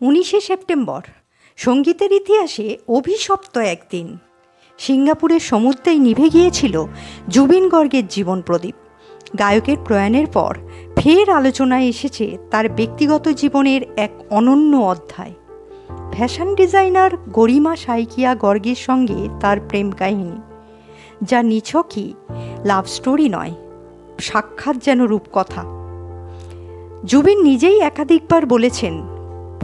উনিশে সেপ্টেম্বর। সঙ্গীতের ইতিহাসে অভিশপ্ত একদিন। সিঙ্গাপুরের সমুদ্রেই নিভে গিয়েছিল জুবিন গর্গের জীবন প্রদীপ। গায়কের প্রয়াণের পর ফের আলোচনায় এসেছে তার ব্যক্তিগত জীবনের এক অনন্য অধ্যায়। ফ্যাশন ডিজাইনার গরিমা সাইকিয়া গর্গের সঙ্গে তার প্রেম কাহিনী। যা নিছকই লাভ স্টোরি নয়, সাক্ষাৎ যেন রূপকথা। জুবিন নিজেই একাধিকবার বলেছেন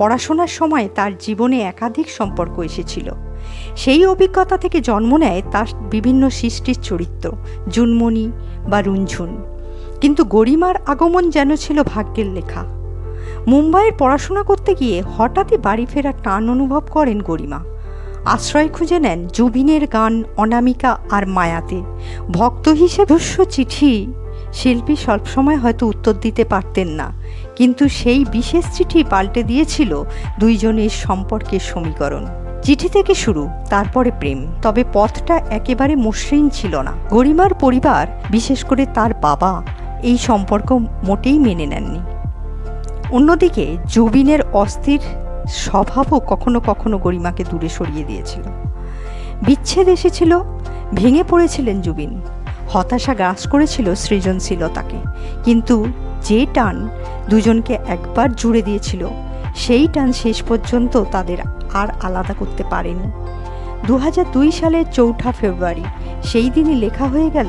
পড়াশোনার সময় তার জীবনে একাধিক সম্পর্ক এসেছিল। সেই অভিজ্ঞতা থেকে জন্ম নেয় তার বিভিন্ন সৃষ্টির চরিত্র, জুনমণি বা রুনঝুন। কিন্তু গরিমার আগমন যেন ছিল ভাগ্যের লেখা। মুম্বাইয়ের পড়াশোনা করতে গিয়ে হঠাৎই বাড়ি ফেরার টান অনুভব করেন গরিমা। আশ্রয় খুঁজে নেন জুবিনের গান অনামিকা আর মায়াতে। ভক্ত হিসেবে চিঠি শিল্পী সবসময় হয়তো উত্তর দিতে পারতেন না। কিন্তু সেই বিশেষ চিঠি পাল্টে দিয়েছিল দুইজনের সম্পর্কের সমীকরণ। চিঠি থেকে শুরু, তারপরে প্রেম। তবে পথটা একেবারে মসৃণ ছিল না। গরিমার পরিবার, বিশেষ করে তার বাবা, এই সম্পর্ক মোটেই মেনে নেননি। অন্যদিকে, জুবিনের অস্থির স্বভাবও কখনো কখনো গরিমাকে দূরে সরিয়ে দিয়েছিল। বিচ্ছেদ এসেছিল, ভেঙে পড়েছিলেন জুবিন। হতাশা গ্রাস করেছিল সৃজনশীলতাকে। কিন্তু যে টান দুজনকে একবার জুড়ে দিয়েছিল, সেই টান শেষ পর্যন্ত তাদের আর আলাদা করতে পারেনি। দু হাজার দুই সালের চৌঠা ফেব্রুয়ারি, সেই দিনই লেখা হয়ে গেল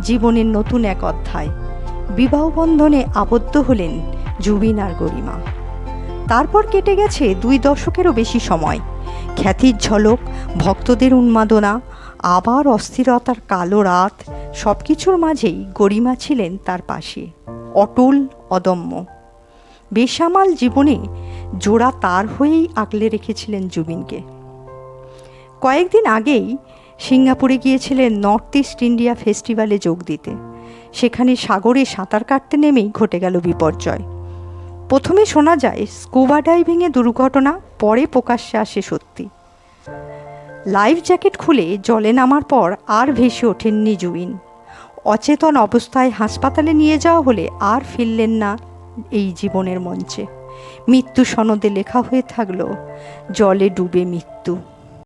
জীবনের নতুন এক অধ্যায়। বিবাহ বন্ধনে আবদ্ধ হলেন জুবিন আর গরিমা। তারপর কেটে গেছে দুই দশকেরও বেশি সময়। খ্যাতির ঝলক, ভক্তদের উন্মাদনা আবার অস্থিরতার কালো রাত সব কিছুর মাঝেই গরিমা ছিলেন তার পাশে। অটল, অদম্য। বেসামাল জীবনে জোড়া তার হয়েই আগলে রেখেছিলেন জুবিনকে। কয়েকদিন আগেই সিঙ্গাপুরে গিয়েছিলেন নর্থ ইস্ট ইন্ডিয়া ফেস্টিভ্যালে যোগ দিতে। সেখানে সাগরে সাঁতার কাটতে নেমেই ঘটে গেল বিপর্যয়। প্রথমে শোনা যায় স্কুবা ডাইভিংয়ে দুর্ঘটনা, পরে প্রকাশ্যে আসে সত্যি। লাইফ জ্যাকেট খুলে জলে নামার পর আর ভেসে ওঠেননি জুইন অচেতন অবস্থায় হাসপাতালে নিয়ে যাওয়া হলে আর ফিরলেন না এই জীবনের মঞ্চে। মৃত্যু সনদে লেখা হয়ে থাকল, জলে ডুবে মৃত্যু।